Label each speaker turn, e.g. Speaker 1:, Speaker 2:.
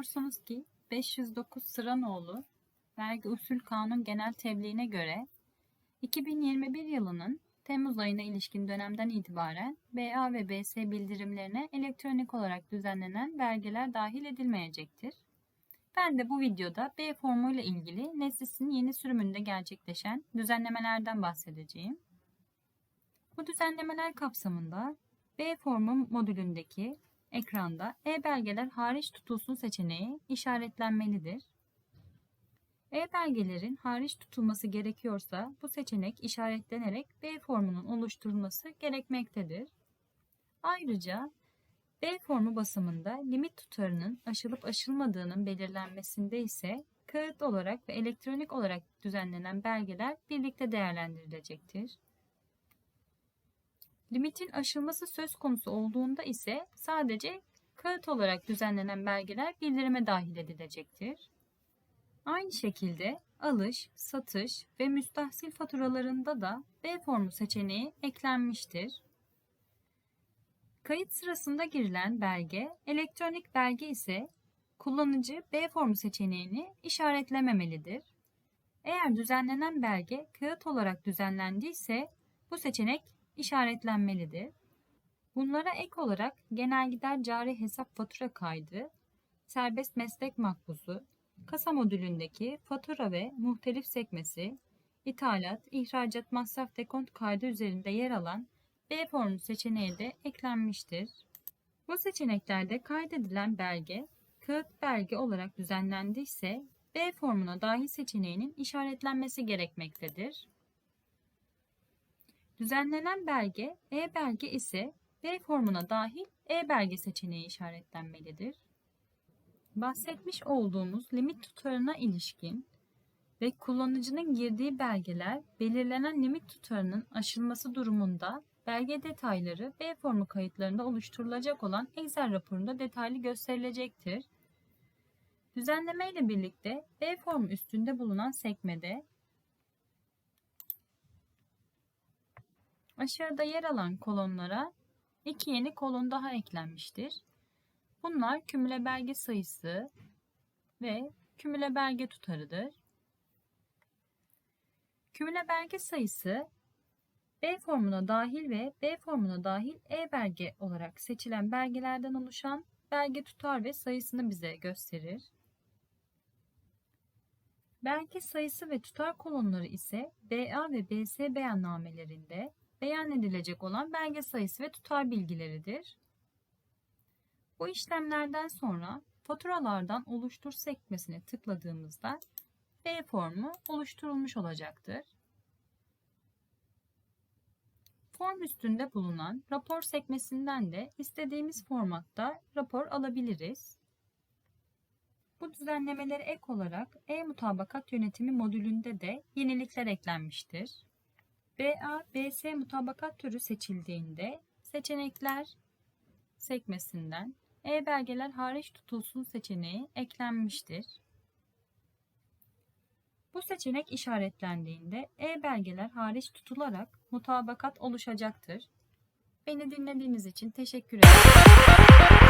Speaker 1: Biliyorsunuz ki 509 Sıranoğlu Vergi Usul Kanun Genel Tebliğine göre 2021 yılının Temmuz ayına ilişkin dönemden itibaren BA ve BS bildirimlerine elektronik olarak düzenlenen belgeler dahil edilmeyecektir. Ben de bu videoda B formu ile ilgili Neslis'in yeni sürümünde gerçekleşen düzenlemelerden bahsedeceğim. Bu düzenlemeler kapsamında B formu modülündeki ekranda e-belgeler hariç tutulsun seçeneği işaretlenmelidir. E-belgelerin hariç tutulması gerekiyorsa bu seçenek işaretlenerek B formunun oluşturulması gerekmektedir. Ayrıca B formu basımında limit tutarının aşılıp aşılmadığının belirlenmesinde ise kağıt olarak ve elektronik olarak düzenlenen belgeler birlikte değerlendirilecektir. Limitin aşılması söz konusu olduğunda ise sadece kağıt olarak düzenlenen belgeler bildirime dahil edilecektir. Aynı şekilde alış, satış ve müstahsil faturalarında da B formu seçeneği eklenmiştir. Kayıt sırasında girilen belge, elektronik belge ise kullanıcı B formu seçeneğini işaretlememelidir. Eğer düzenlenen belge kağıt olarak düzenlendiyse bu seçenek işaretlenmelidir. Bunlara ek olarak genel gider cari hesap fatura kaydı, serbest meslek makbuzu, kasa modülündeki fatura ve muhtelif sekmesi, ithalat, ihracat masraf dekont kaydı üzerinde yer alan B formu seçeneği de eklenmiştir. Bu seçeneklerde kaydedilen belge, kağıt belge olarak düzenlendiyse B formuna dahil seçeneğinin işaretlenmesi gerekmektedir. Düzenlenen belge e-belge ise B formuna dahil e-belge seçeneği işaretlenmelidir. Bahsetmiş olduğumuz limit tutarına ilişkin ve kullanıcının girdiği belgeler belirlenen limit tutarının aşılması durumunda belge detayları B formu kayıtlarında oluşturulacak olan Excel raporunda detaylı gösterilecektir. Düzenleme ile birlikte B formu üstünde bulunan sekmede Aşağıda yer alan kolonlara iki yeni kolon daha eklenmiştir. Bunlar kümüle belge sayısı ve kümüle belge tutarıdır. Kümüle belge sayısı B formuna dahil ve B formuna dahil E-belge olarak seçilen belgelerden oluşan belge tutar ve sayısını bize gösterir. Belge sayısı ve tutar kolonları ise BA ve BS beyannamelerinde beyan edilecek olan belge sayısı ve tutar bilgileridir. Bu işlemlerden sonra faturalardan oluştur sekmesine tıkladığımızda B formu oluşturulmuş olacaktır. Form üstünde bulunan rapor sekmesinden de istediğimiz formatta rapor alabiliriz. Bu düzenlemelere ek olarak e-mutabakat yönetimi modülünde de yenilikler eklenmiştir. BA, BS mutabakat türü seçildiğinde seçenekler sekmesinden e-belgeler hariç tutulsun seçeneği eklenmiştir. Bu seçenek işaretlendiğinde e-belgeler hariç tutularak mutabakat oluşacaktır. Beni dinlediğiniz için teşekkür ederim.